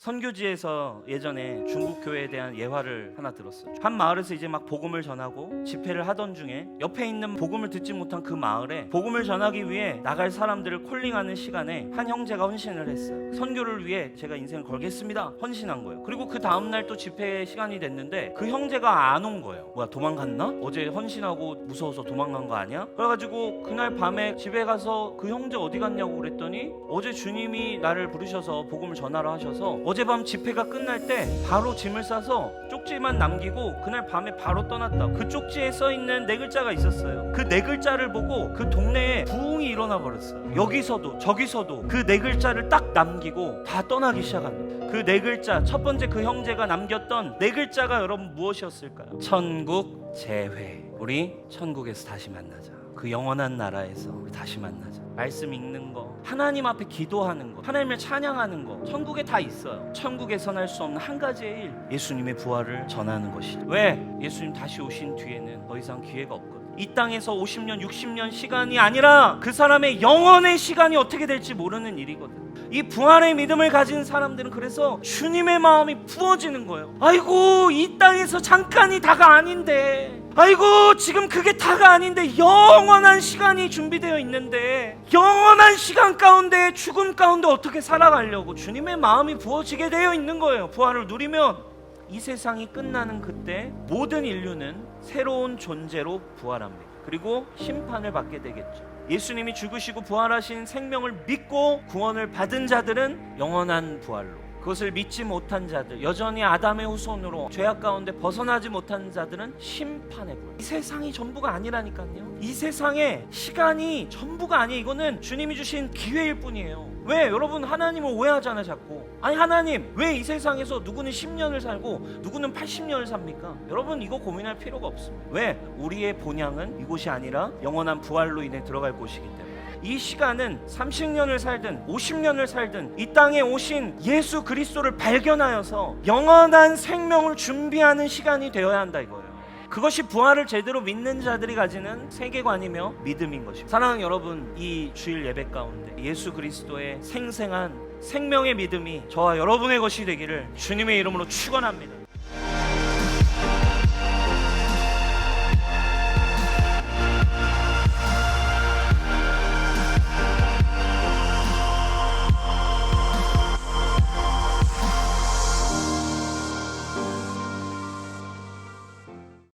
선교지에서 예전에 중국 교회에 대한 예화를 하나 들었어요. 한 마을에서 이제 막 복음을 전하고 집회를 하던 중에 옆에 있는 복음을 듣지 못한 그 마을에 복음을 전하기 위해 나갈 사람들을 콜링하는 시간에 한 형제가 헌신을 했어요. 선교를 위해 제가 인생을 걸겠습니다. 헌신한 거예요. 그리고 그 다음 날 또 집회 시간이 됐는데 그 형제가 안 온 거예요. 뭐야 도망갔나? 어제 헌신하고 무서워서 도망간 거 아니야? 그래가지고 그날 밤에 집에 가서 그 형제 어디 갔냐고 그랬더니 어제 주님이 나를 부르셔서 복음을 전하러 하셔서 어젯밤 집회가 끝날 때 바로 짐을 싸서 쪽지만 남기고 그날 밤에 바로 떠났다. 그 쪽지에 써 있는 네 글자가 있었어요. 그 네 글자를 보고 그 동네에 부흥이 일어나 버렸어요. 여기서도 저기서도 그 네 글자를 딱 남기고 다 떠나기 시작합니다. 그 네 글자 첫 번째 그 형제가 남겼던 네 글자가 여러분 무엇이었을까요? 천국 재회. 우리 천국에서 다시 만나자. 그 영원한 나라에서 다시 만나자. 말씀 읽는 거, 하나님 앞에 기도하는 거, 하나님을 찬양하는 거, 천국에 다 있어요. 천국에선 할 수 없는 한 가지의 일, 예수님의 부활을 전하는 것이죠. 왜? 예수님 다시 오신 뒤에는 더 이상 기회가 없거든. 이 땅에서 50년, 60년 시간이 아니라 그 사람의 영원의 시간이 어떻게 될지 모르는 일이거든. 이 부활의 믿음을 가진 사람들은 그래서 주님의 마음이 부어지는 거예요. 아이고, 이 땅에서 잠깐이 다가 아닌데. 아이고, 지금 그게 다가 아닌데 영원한 시간이 준비되어 있는데 영원한 시간 가운데 죽음 가운데 어떻게 살아가려고 주님의 마음이 부어지게 되어 있는 거예요. 부활을 누리면 이 세상이 끝나는 그때 모든 인류는 새로운 존재로 부활합니다. 그리고 심판을 받게 되겠죠. 예수님이 죽으시고 부활하신 생명을 믿고 구원을 받은 자들은 영원한 부활로 그것을 믿지 못한 자들, 여전히 아담의 후손으로 죄악 가운데 벗어나지 못한 자들은 심판의 불. 이 세상이 전부가 아니라니까요. 이 세상에 시간이 전부가 아니에요. 이거는 주님이 주신 기회일 뿐이에요. 왜 여러분 하나님을 오해하잖아요, 자꾸. 아니 하나님, 왜 이 세상에서 누구는 10년을 살고 누구는 80년을 삽니까? 여러분 이거 고민할 필요가 없습니다. 왜? 우리의 본향은 이곳이 아니라 영원한 부활로 인해 들어갈 곳이기 때문에. 이 시간은 30년을 살든 50년을 살든 이 땅에 오신 예수 그리스도를 발견하여서 영원한 생명을 준비하는 시간이 되어야 한다 이거예요. 그것이 부활을 제대로 믿는 자들이 가지는 세계관이며 믿음인 것입니다. 사랑하는 여러분, 이 주일 예배 가운데 예수 그리스도의 생생한 생명의 믿음이 저와 여러분의 것이 되기를 주님의 이름으로 축원합니다.